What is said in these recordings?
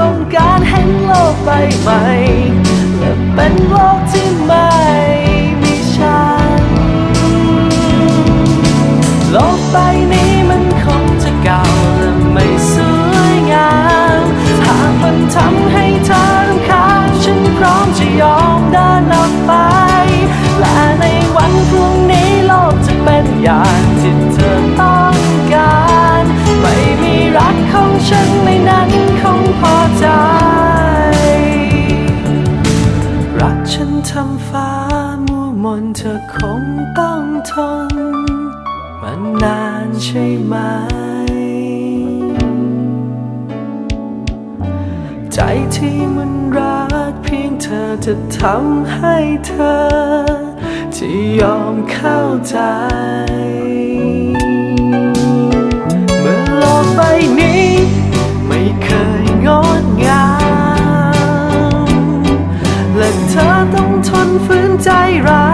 ต้องการเห็นโลกใบใหม่ และเป็นโลกที่ไม่มีฉัน โลกใบนี้มันคงจะเก่าและไม่สวยงาม หากมันทำให้เธอรำคาญฉันพร้อมจะยอมเดินออกไป และในวันพรุ่งนี้โลกจะเป็นอย่าง อคงต้องทนมันานใช่ไหม ใจที่มันรักเพียงเธอจะทำให้เธอ ที่ยอมเข้าใจ เมื่อโลกใบนี้ ไม่เคยงดงาม และเธอต้องทนฝืนใจรักมั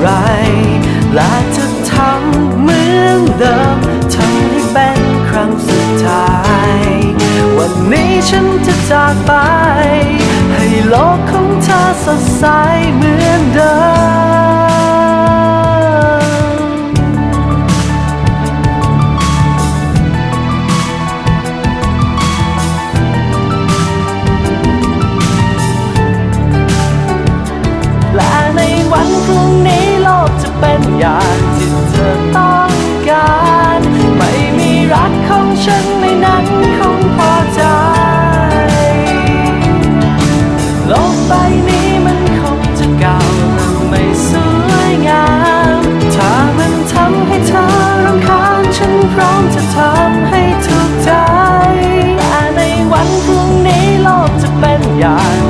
ไร และจะทำเหมือนเดิมทำให้เป็นครั้งสุดท้าย วันนี้ฉันจะจากไป ให้โลกของเธอสดใสเหมือน อย่างที่เธอต้องการ ไม่มีรักของฉันในนั้นคงพอใจ โลกใบนี้มันคงจะเก่าและไม่สวยงาม ถ้ามันทำให้เธอรำคาญฉันพร้อมจะทำให้ถูกใจแต่ในวันพรุ่งนี้โลกจะเป็นอย่าง